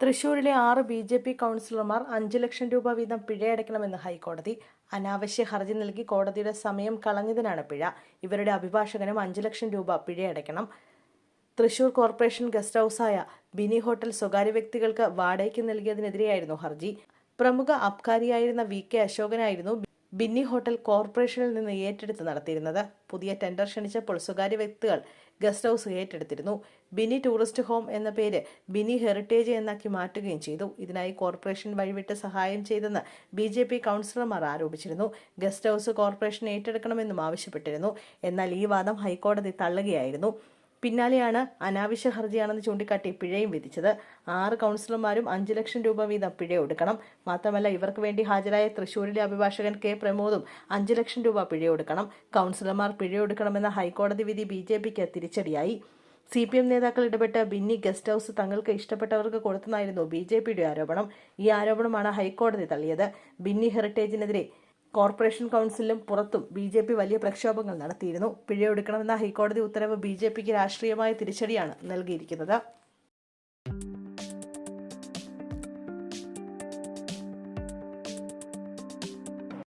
തൃശൂരിലെ ആറ് B J P കൗൺസിലർമാർ അഞ്ച് ലക്ഷം രൂപ വീതം പിഴയടയ്ക്കണമെന്ന് ഹൈക്കോടതി. അനാവശ്യ ഹർജി നൽകി കോടതിയുടെ സമയം കളഞ്ഞതിനാണ് പിഴ. ഇവരുടെ അഭിഭാഷകനും അഞ്ച് ലക്ഷം രൂപ പിഴയടയ്ക്കണം. തൃശൂർ കോർപ്പറേഷൻ ഗസ്റ്റ് ഹൗസായ ബിനി ഹോട്ടൽ സ്വകാര്യ വ്യക്തികൾക്ക് വാടകയ്ക്ക് നൽകിയതിനെതിരെയായിരുന്നു ഹർജി. പ്രമുഖ അബ്കാരിയായിരുന്ന വി കെ അശോകനായിരുന്നു ബിന്നി ഹോട്ടൽ കോർപ്പറേഷനിൽ നിന്ന് ഏറ്റെടുത്ത് നടത്തിയിരുന്നത്. പുതിയ ടെൻഡർ ക്ഷണിച്ചപ്പോൾ സ്വകാര്യ വ്യക്തികൾ ഗസ്റ്റ് ഹൗസ് ഏറ്റെടുത്തിരുന്നു. ബിനി ടൂറിസ്റ്റ് ഹോം എന്ന പേര് ബിനി ഹെറിറ്റേജ് എന്നാക്കി മാറ്റുകയും ചെയ്തു. ഇതിനായി കോർപ്പറേഷൻ വഴിവിട്ട് സഹായം ചെയ്തെന്ന് ബി ജെ പി കൗൺസിലർമാർ ആരോപിച്ചിരുന്നു. ഗസ്റ്റ് ഹൗസ് കോർപ്പറേഷൻ ഏറ്റെടുക്കണമെന്നും ആവശ്യപ്പെട്ടിരുന്നു. എന്നാൽ ഈ വാദം ഹൈക്കോടതി തള്ളുകയായിരുന്നു. പിന്നാലെയാണ് അനാവശ്യ ഹർജിയാണെന്ന് ചൂണ്ടിക്കാട്ടി പിഴയും വിധിച്ചത്. ആറ് കൗൺസിലർമാരും അഞ്ചു ലക്ഷം രൂപ വീതം പിഴ ഒടുക്കണം. മാത്രമല്ല ഇവർക്ക് വേണ്ടി ഹാജരായ തൃശൂരിലെ അഭിഭാഷകൻ കെ പ്രമോദും അഞ്ചു ലക്ഷം രൂപ പിഴ ഒടുക്കണം. കൗൺസിലർമാർ പിഴ ഒടുക്കണമെന്ന ഹൈക്കോടതി വിധി ബി ജെ പിക്ക് തിരിച്ചടിയായി. സി പി എം നേതാക്കൾ ഇടപെട്ട് ബിന്നി ഗസ്റ്റ് ഹൌസ് തങ്ങൾക്ക് ഇഷ്ടപ്പെട്ടവർക്ക് കൊടുത്തെന്നായിരുന്നു ബി ജെ പിയുടെ ആരോപണം. ഈ ആരോപണമാണ് ഹൈക്കോടതി തള്ളിയത്. ബിന്നി ഹെറിറ്റേജിനെതിരെ കോർപ്പറേഷൻ കൗൺസിലും പുറത്തും ബി ജെ പി വലിയ പ്രക്ഷോഭങ്ങൾ നടത്തിയിരുന്നു. പിഴയൊടുക്കണമെന്ന ഹൈക്കോടതി ഉത്തരവ് ബി ജെ പിക്ക് രാഷ്ട്രീയമായ തിരിച്ചടിയാണ് നൽകിയിരിക്കുന്നത്.